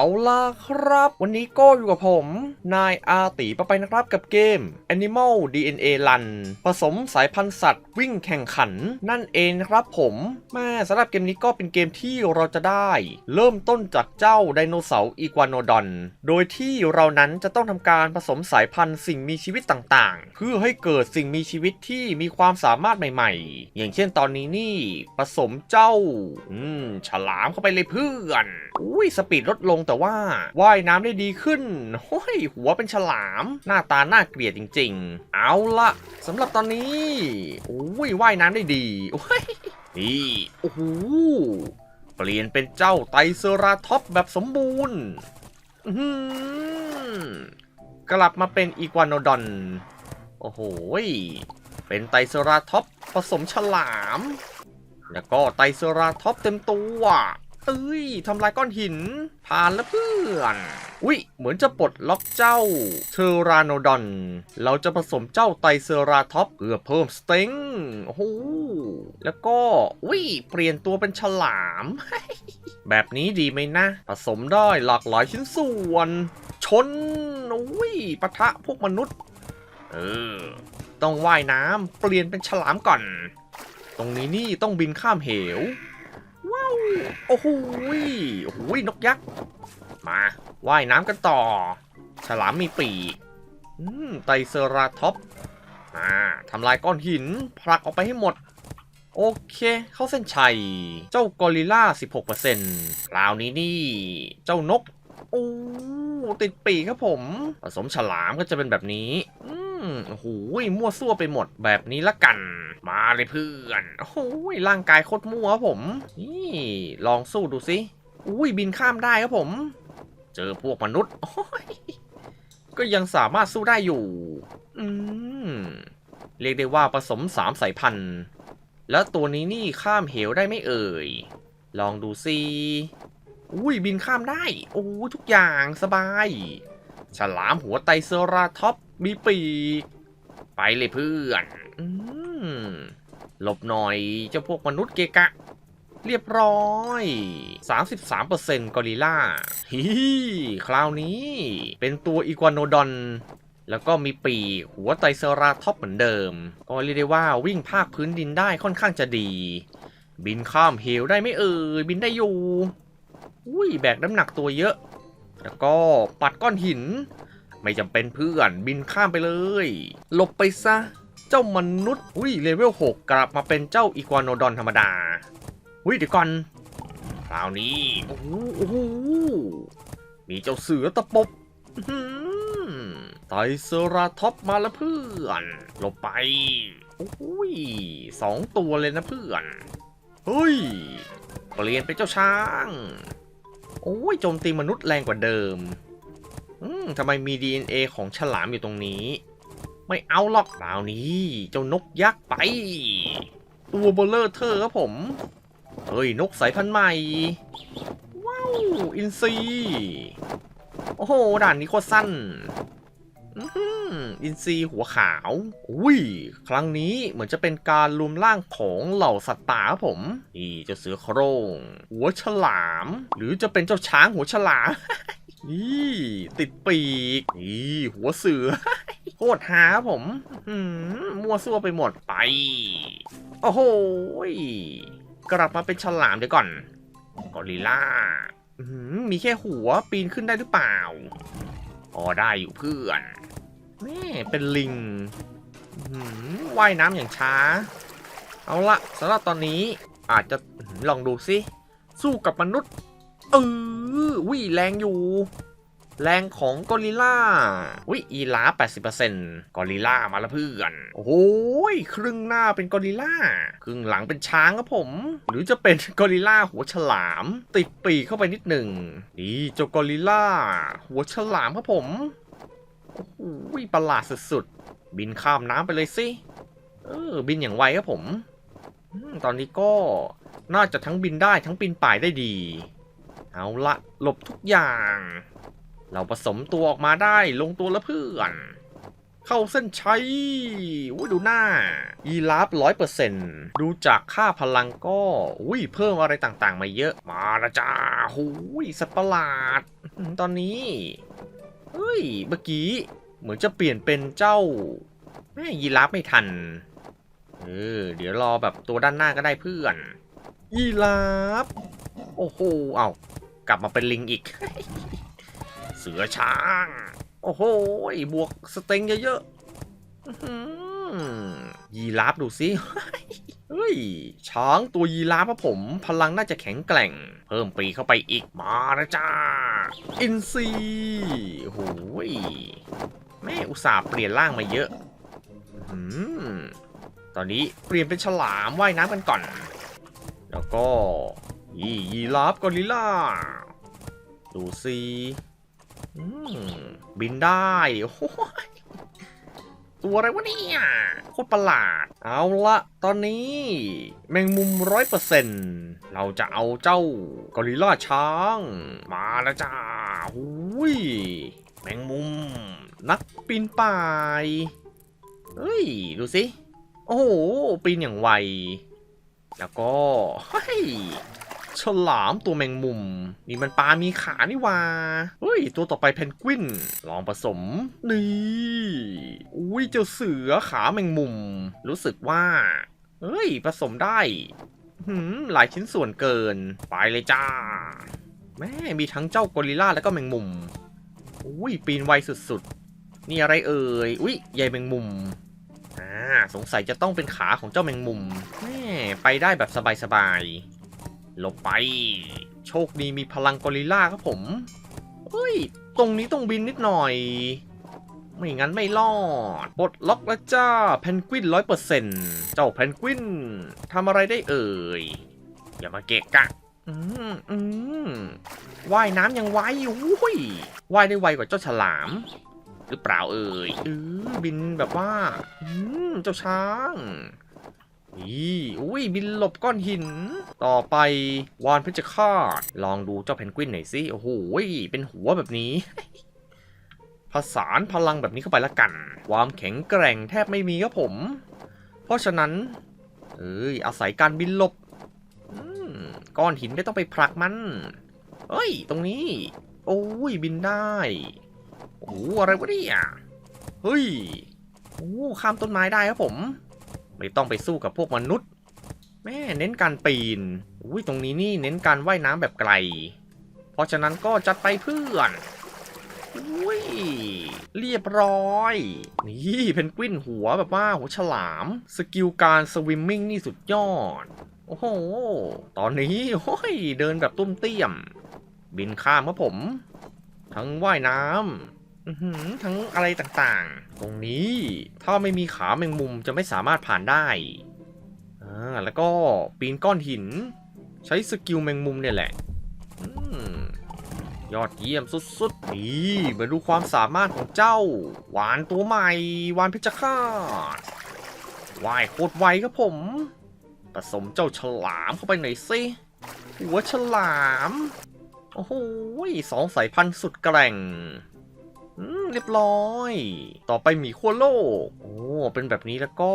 เอาล่ะครับ วันนี้ก็อยู่กับผม นายอาตีปะไปนะครับกับเกม Animal DNA Run ผสมสายพันธุ์สัตว์วิ่งแข่งขัน นั่นเองนะครับผมแม่สำหรับเกมนี้ก็เป็นเกมที่เราจะได้ เริ่มต้นจากเจ้าไดโนเสาร์อีกัวโนดอน โดยที่เรานั้นจะต้องทำการผสมสายพันธุ์สิ่งมีชีวิตต่างๆ เพื่อให้เกิดสิ่งมีชีวิตที่มีความสามารถใหม่ๆ อย่างเช่นตอนนี้นี่ผสมเจ้า อืมฉลามเข้าไปเลยเพื่อนอุ้ยสปีดลดลงแต่ว่าว่ายน้ำได้ดีขึ้นโอ้ยหัวเป็นฉลาม หน้าตาน่าเกลียดจริง ๆ เอาละสำหรับตอนนี้อุ้ยว่ายน้ำได้ดีโอ้ยนี่โอ้โหเปลี่ยนเป็นเจ้าไตเซราท็อปแบบสมบูรณ์กลับมาเป็นอีกวโนดอน โอ้โห เป็นไตเซราท็อปผสมฉลาม แล้วก็ไตเซราท็อปเต็มตัว เอ้ยทำลายก้อนหิน ผ่านแล้วเพื่อนอุ้ยเหมือนจะปลดล็อกเจ้าเทอราโนดอน เราจะผสมเจ้าไตเซราท็อปเพื่อเพิ่มสเต็งโอ้โหแล้วก็อุ้ยเปลี่ยนตัวเป็นฉลาม แบบนี้ดีไหมนะ ผสมได้หลากหลายชิ้นส่วน ชนอุ้ยปะทะพวกมนุษย์ เออ ต้องว่ายน้ำเปลี่ยนเป็นฉลามก่อน ตรงนี้นี่ต้องบินข้ามเหว โอ้โหโอ้โหยนกยักษ์ มาว่ายน้ำกันต่อ ฉลามมีปีกอืมไตเซราท็อปอ่าทำลายก้อนหินผลักออกไปให้หมด โอเค เข้าเส้นชัย เจ้ากอริลล่า 16%คราวนี้นี่ เจ้านก โอ้ติดปีกครับผม ผสมฉลามก็จะเป็นแบบนี้อื โอ้โหมั่วซั่วไปหมดแบบนี้ละกัน มาเลยเพื่อน โอ้โหร่างกายโคตรมั่วครับผม นี่ลองสู้ดูสิอุ้ยบินข้ามได้ครับผม เจอพวกมนุษย์ ก็ยังสามารถสู้ได้อยู่ อืม เรียกได้ว่าผสมสามสายพันธุ์ แล้วตัวนี้นี่ข้ามเหวได้ไม่เอ่ย ลองดูสิอุ้ยบินข้ามได้ โอ้ทุกอย่างสบาย ฉลามหัวไตเซอราท็อป มีปีก ไปเลยเพื่อนอหลบหน่อยเจ้าพวกมนุษย์เกะกะ เรียบร้อย 33%กอริล่าฮิคราวนี้ เป็นตัวอีกัวโนดอนแล้วก็มีปีกหัวไตเซราท็อปเหมือนเดิม ก็เรียกได้ว่าวิ่งภาคพื้นดินได้ค่อนข้างจะดี บินข้ามเหวได้ไม่เอ่ยบินได้อยู่ อุ้ยแบกน้ำหนักตัวเยอะ แล้วก็ปัดก้อนหิน ไม่จำเป็นเพื่อนบินข้ามไปเลย หลบไปซะ เจ้ามนุษย์อุ้ยเลเวล6กลับมาเป็นเจ้าอีกัวโนดอนธรรมดาอุ้ยเดี๋ยวก่อนคราวนี้โอ้โหโอ้โหมีเจ้าเสือตะปบไตเซราท็อปมาแล้วเพื่อนหลบไปโอ้ยสองตัวเลยนะเพื่อนเฮ้ยเปลี่ยนเป็นเจ้าช้าง โอ้ยโจมตีมนุษย์แรงกว่าเดิม อืมทำไมมี DNA ของฉลามอยู่ตรงนี้ ไม่เอาหรอกคราวนี้ เจ้านกยักษ์ไป ตัวเบลเลอร์เธอครับผม เฮ้ย นกสายพันธุ์ใหม่ ว้าว อินซีโอ้โห ด่านนี้โคตรสั้นอื้มอินซีหัวขาว อุ้ย ครั้งนี้เหมือนจะเป็นการรวมร่างของเหล่าสัตว์ป่าผม นี่เจ้าเสือโคร่งหัวฉลาม หรือจะเป็นเจ้าช้างหัวฉลาม นี่ติดปีก นี่หัวเสือ โคตรหาผมอืมมั่วซั่วไปหมดไป โอ้โหยกลับมาเป็นฉลามเดี๋ยวก่อน กอริลล่ามีแค่หัวปีนขึ้นได้หรือเปล่าอ๋อได้อยู่เพื่อนแม่เป็นลิงว่ายน้ำอย่างช้า เอาละสำหรับตอนนี้อาจจะลองดูสิสู้กับมนุษย์ เออวิแรงอยู่ แรงของกอริลล่าวิอีลา80%กอริลล่ามาล้วเพื่อน โอ้โหยครึ่งหน้าเป็นกอริลล่า ครึ่งหลังเป็นช้างครับผม หรือจะเป็นกอริลล่าหัวฉลาม ติดปีกเข้าไปนิดหนึ่งนี่เจ้ากอริลล่า หัวฉลามครับผมโอ้โหประหลาดสุดๆ บินข้ามน้ำไปเลยสิ เออ บินอย่างไวครับผมอมตอนนี้ก็น่าจะทั้งบินได้ทั้งปีนป่ายได้ดี เอาละหลบทุกอย่าง เราผสมตัวออกมาได้ลงตัวแล้วเพื่อน เข้าเส้นชัยอุ้ยดูหน้า ยีราฟร้อยเปอร์เซ็นต์ดูจากค่าพลังก็ อุ้ยเพิ่มอะไรต่างๆ มาเยอะ มาละจ้าหูยสัตว์ประหลาด ตอนนี้ เฮ้ย เมื่อกี้ เหมือนจะเปลี่ยนเป็นเจ้าแม่ยีราฟไม่ทัน เออ เดี๋ยวรอแบบตัวด้านหน้าก็ได้เพื่อน ยีราฟโอ้โห เอา กลับมาเป็นลิงอีก เสือช้าง โอ้โหบวกสเต็งเยอะๆยีราฟดูสิเฮ้ย ช้างตัวยีราฟครับผม พลังน่าจะแข็งแกร่ง เพิ่มปีกเข้าไปอีกมาแล้วจ้า อินซีโอ้โหยแม่อุตส่าห์เปลี่ยนร่างมาเยอะอื้อหือตอนนี้เปลี่ยนเป็นฉลามว่ายน้ำกันก่อน แล้วก็ยียีราฟกอริลล่า ดูสิบินได้โอ้ยตัวอะไรวะเนี่ยโคตรประหลาด เอาละตอนนี้ แมงมุมร้อยเปอร์เซ็นเราจะเอาเจ้ากอริลลาช้าง มาแล้วจ้าหุยแมงมุม นักปีนป่ายเฮ้ย ดูสิ โอ้โห ปีนอย่างไว แล้วก็เฮ้ย ฉลามตัวแมงมุม นี่มันปลา มีขานี่ว่าเฮ้ย ตัวต่อไปเพนกวิน ลองผสม นี่ อุ้ย เจ้าเสือขาแมงมุม รู้สึกว่า เฮ้ย ผสมได้หืมหลายชิ้นส่วนเกิน ไปเลยจ้า แม่ มีทั้งเจ้ากอริลล่าแล้วก็แมงมุม อุ้ย ปีนไวสุดๆ นี่อะไรเอ่ย อุ้ย ใยแมงมุมอ่าสงสัยจะต้องเป็นขาของเจ้าแมงมุมแม่ไปได้แบบสบายๆ ลบไป โชคดีมีพลังกอริลล่าครับผม เฮ้ย ตรงนี้ต้องบินนิดหน่อย ไม่งั้นไม่รอดปลดล็อกแล้วจ้า เพนกวินร้อยเปอร์เซ็นต์เจ้าเพนกวินทำอะไรได้เอ่ย อย่ามาเกะกะ อืมอืมว่ายน้ำยังไวอุ้ยว่ายได้ไวกว่าเจ้าฉลาม หรือเปล่าเอ่ยเออบินแบบว่า อืมเจ้าช้าง นี่อุ้ยบินหลบก้อนหิน ต่อไปวานเพชรฆาตลองดูเจ้าเพนกวินหน่อยสิโอ้โหเป็นหัวแบบนี้ผสานพลังแบบนี้เข้าไปละกัน ความแข็งแกร่งแทบไม่มีครับผม เพราะฉะนั้น เอ้ยอาศัยการบินหลบก้อนหินไม่ต้องไปผลักมัน เอ้ย ตรงนี้ โอ้ยบินได้ โอ้อะไรวะเนี่ย เฮ้ย โอ้ข้ามต้นไม้ได้ครับผม ไม่ต้องไปสู้กับพวกมนุษย์ แม่เน้นการปีน อุ้ยตรงนี้นี่เน้นการว่ายน้ำแบบไกล เพราะฉะนั้นก็จัดไปเพื่อนอุ้ยเรียบร้อย นี่เพนกวินหัวแบบว่าหัวฉลาม สกิลการสวิมมิ่งนี่สุดยอด โอ้โห ตอนนี้โอ้ยเดินแบบตุ้มเตี้ยม บินข้ามครับผม ทั้งว่ายน้ำ ทั้งอะไรต่างๆ ตรงนี้ ถ้าไม่มีขาแมงมุมจะไม่สามารถผ่านได้อ่าแล้วก็ปีนก้อนหิน ใช้สกิลแมงมุมเนี่ยแหละอยอดเยี่ยมสุดๆนี่มาดูความสามารถของเจ้า หวานตัวใหม่หวานเพชรฆาตว่ายโคตรไวครับผม ผสมเจ้าฉลามเข้าไปหน่อยสิหัวฉลาม โอ้โหสองสายพันธุ์สุดแกร่ง อืมเรียบร้อย ต่อไปหมีขั้วโลก โอ้เป็นแบบนี้แล้วก็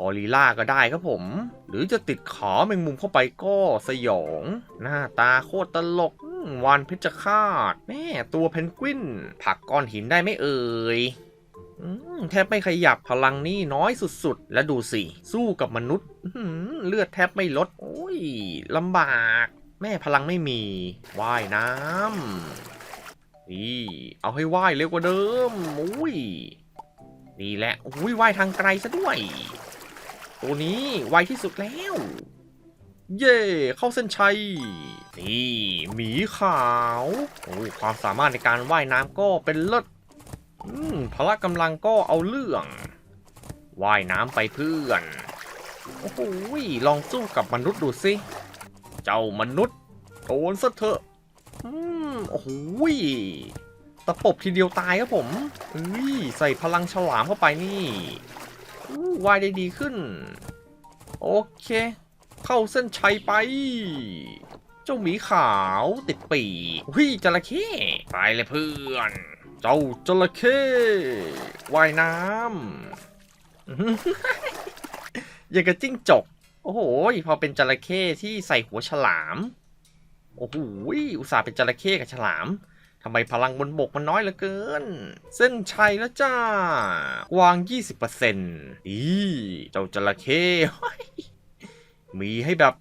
ออริล่าก็ได้ครับผม หรือจะติดขาแมงมุมเข้าไปก็สยอง หน้าตาโคตรตลกวานเพชรฆาตแม่ตัวเพนกวิน ผักก้อนหินได้ไม่เอ่ยแทบไม่ขยับพลังนี่น้อยสุดๆ และดูสิ สู้กับมนุษย์เลือดแทบไม่ลด โอ้ยลำบาก แม่พลังไม่มี ว่ายน้ำ นี่เอาให้ว่ายเร็วกว่าเดิมอุ้ยนี่แหละอุ้ยว่ายทางไกลซะด้วย ตัวนี้ไวที่สุดแล้ว เย่เข้าเส้นชัย นี่หมีขาวโอ้ยความสามารถในการว่ายน้ำก็เป็นเลิศอืมพละกำลังก็เอาเรื่องว่ายน้ำไปเพื่อน โอ้โหลองสู้กับมนุษย์ดูสิ เจ้ามนุษย์โดนซะเถอะ อืมโอ้โหตะปบทีเดียวตายครับผมเฮ้ยใส่พลังฉลามเข้าไปนี่ว่ายได้ดีขึ้น โอเค เข้าเส้นชัยไป เจ้าหมีขาวติดปีกเฮ้ยจระเข้ไปเลยเพื่อน เจ้าจระเข้ว่ายน้ำอย่างกับจิ้งจก โอ้โห พอเป็นจระเข้ที่ใส่หัวฉลาม โอ้โหอุตส่าห์เป็นจระเข้กับฉลามทำไมพลังบนบกมันน้อยเหลือเกิน เส้นชัยแล้วจ้ากวาง 20%อีเจ้าจระเข้มีให้แบบ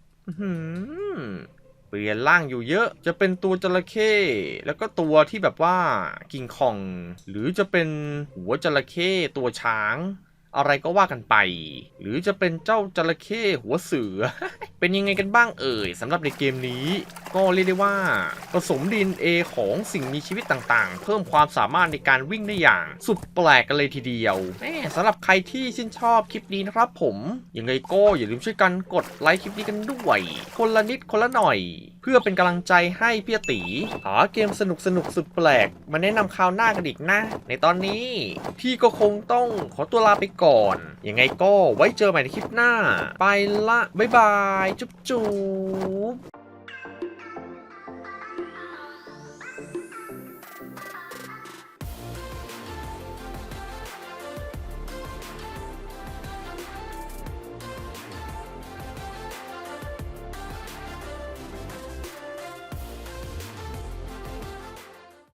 เปลี่ยนร่างอยู่เยอะ จะเป็นตัวจระเข้แล้วก็ตัวที่แบบว่ากิงคอง หรือจะเป็นหัวจระเข้ตัวช้าง อะไรก็ว่ากันไป หรือจะเป็นเจ้าจระเข้หัวเสือ เป็นยังไงกันบ้างเอ่ยสำหรับในเกมนี้ ก็เรียกได้ว่าผสม DNA ของสิ่งมีชีวิตต่างๆ เพิ่มความสามารถในการวิ่งได้อย่าง สุดแปลกกันเลยทีเดียวแหมสำหรับใครที่ชื่นชอบคลิปนี้นะครับผมยังไงก็อย่าลืมช่วยกันกดไลค์คลิปนี้กันด้วย คนละนิดคนละหน่อย เพื่อเป็นกำลังใจให้พี่ตีหาเกมสนุกสนุกๆสุดแปลก มาแนะนำคราวหน้ากันอีกนะ ในตอนนี้พี่ก็คงต้องขอตัวลาไปก่อนยังไงก็ไว้เจอใหม่ในคลิปหน้า ไปละบ๊ายบาย จุ๊บจุ๊บ